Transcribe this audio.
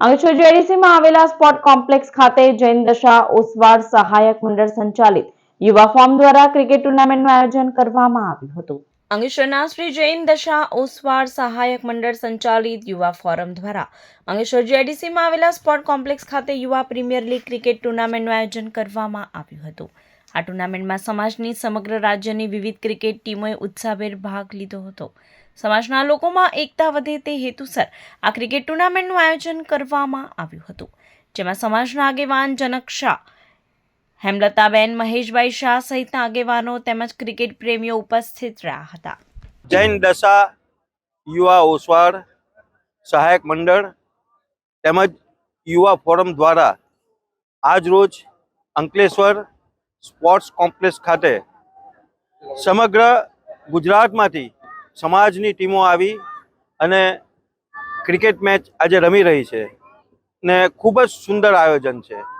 અંગેશ્વર જેડીસીમાં આવેલા sport complex ખાતે જૈન દશા ઓસવાળ સહાયક મંડળ સંચાલિત યુવા ફોર્મ દ્વારા ક્રિકેટ ટુર્નામેન્ટનું આયોજન કરવામાં આવ્યું હતું. અંગેશ્વરના શ્રી જૈન દશા ઓસવાળ સહાયક મંડળ સંચાલિત યુવા ફોરમ દ્વારા અંગેશ્વર જેડીસીમાં આવેલા સ્પોર્ટ કોમ્પ્લેક્સ ખાતે યુવા પ્રીમિયર લીગ ક્રિકેટ ટુર્નામેન્ટનું આયોજન કરવામાં આવ્યું હતું. આ ટુર્નામેન્ટમાં સમાજની સમગ્ર રાજ્યની વિવિધ ક્રિકેટ ટીમોએ ઉત્સાહભેર ભાગ લીધો હતો. સમાજના લોકોમાં એકતા વધે તે હેતુસર આ ક્રિકેટ ટુર્નામેન્ટનું આયોજન કરવામાં આવ્યું હતું, જેમાં સમાજના આગેવાન જનક શાહ હેમલતાબેન, મહેશભાઈ શાહ સહિતના આગેવાનો તેમજ ક્રિકેટ પ્રેમીઓ ઉપસ્થિત રહ્યા હતા. જૈન દશા યુવા ઓસવાળ સહાયક મંડળ તેમજ યુવા ફોરમ દ્વારા આજ રોજ અંકલેશ્વર સ્પોર્ટ્સ કોમ્પ્લેક્સ ખાતે સમગ્ર ગુજરાતમાંથી સમાજની ટીમો આવી અને ક્રિકેટ મેચ આજે રમી રહી છે ને ખૂબ જ સુંદર આયોજન છે.